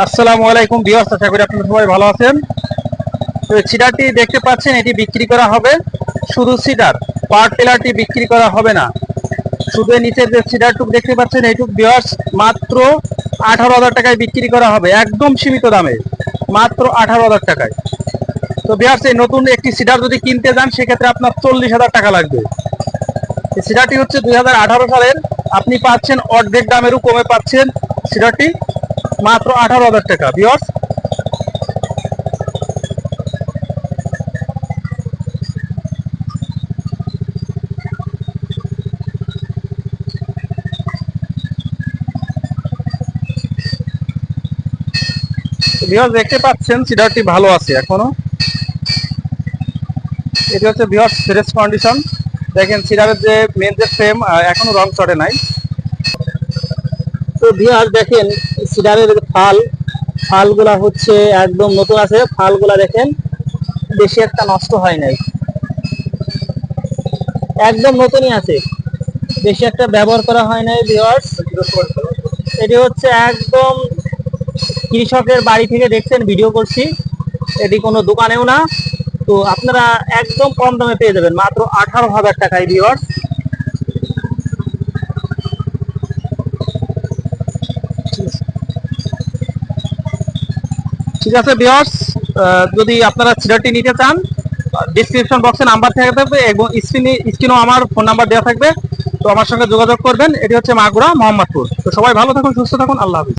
আসসালামু আলাইকুম বিয়াস আশা করি আপনারা সবাই ভালো আছেন। তো সিডারটি দেখতে পাচ্ছেন, এটি বিক্রি করা হবে। শুধু সিডার পার টেলারটি বিক্রি করা হবে না। শুধু নিচের যে সিডারটুক দেখতে পাচ্ছেন, এইটুক বিয়াস মাত্র আঠারো হাজার টাকায় বিক্রি করা হবে, একদম সীমিত দামে, মাত্র আঠারো হাজার টাকায়। তো বিয়ার্স এই নতুন একটি সিডার যদি কিনতে যান, সেক্ষেত্রে আপনার চল্লিশ হাজার টাকা লাগবে। সিডারটি হচ্ছে দুই হাজার আঠারো সালের, আপনি পাচ্ছেন অর্ধেক দামেরও কমে পাচ্ছেন সিডারটি মাত্র আঠারো হাজার টাকা বিয়ার্স বিহার্স দেখতে পাচ্ছেন, সিডারটি ভালো আছে এখনও। এটি হচ্ছে বিহার্স ফ্রেশ কন্ডিশন দেখেন, সিডারের যে মেন যে ফ্রেম এখনও রং চড়ে নাই। তো বিহার দেখেন, সিডারের ফাল, ফালগুলা হচ্ছে একদম নতুন আছে, ফালগুলা দেখেন, বেশি একটা নষ্ট হয় নাই। একদম নতুনই আছে, বেশি একটা ব্যবহার করা হয় নাই ভিউয়ার্স। এটি হচ্ছে একদম কৃষকের বাড়ি থেকে দেখছেন, ভিডিও করছি। এটি কোনো দোকানেও না। তো আপনারা একদম কম দামে পেয়ে যাবেন, মাত্র আঠারো হাজার টাকায় ভিউয়ার্স। ঠিক আছে ভিউয়ার্স যদি আপনারা সিডারটি নিতে চান ডিসক্রিপশন বক্সে নাম্বার থেকে থাকবে এবং স্ক্রিনে স্ক্রিনেও আমার ফোন নাম্বার দেওয়া থাকবে। তো আমার সঙ্গে যোগাযোগ করবেন, এটি হচ্ছে মাগুরা মোহাম্মদপুর। তো সবাই ভালো থাকুন, সুস্থ থাকুন, আল্লাহ হাফিজ।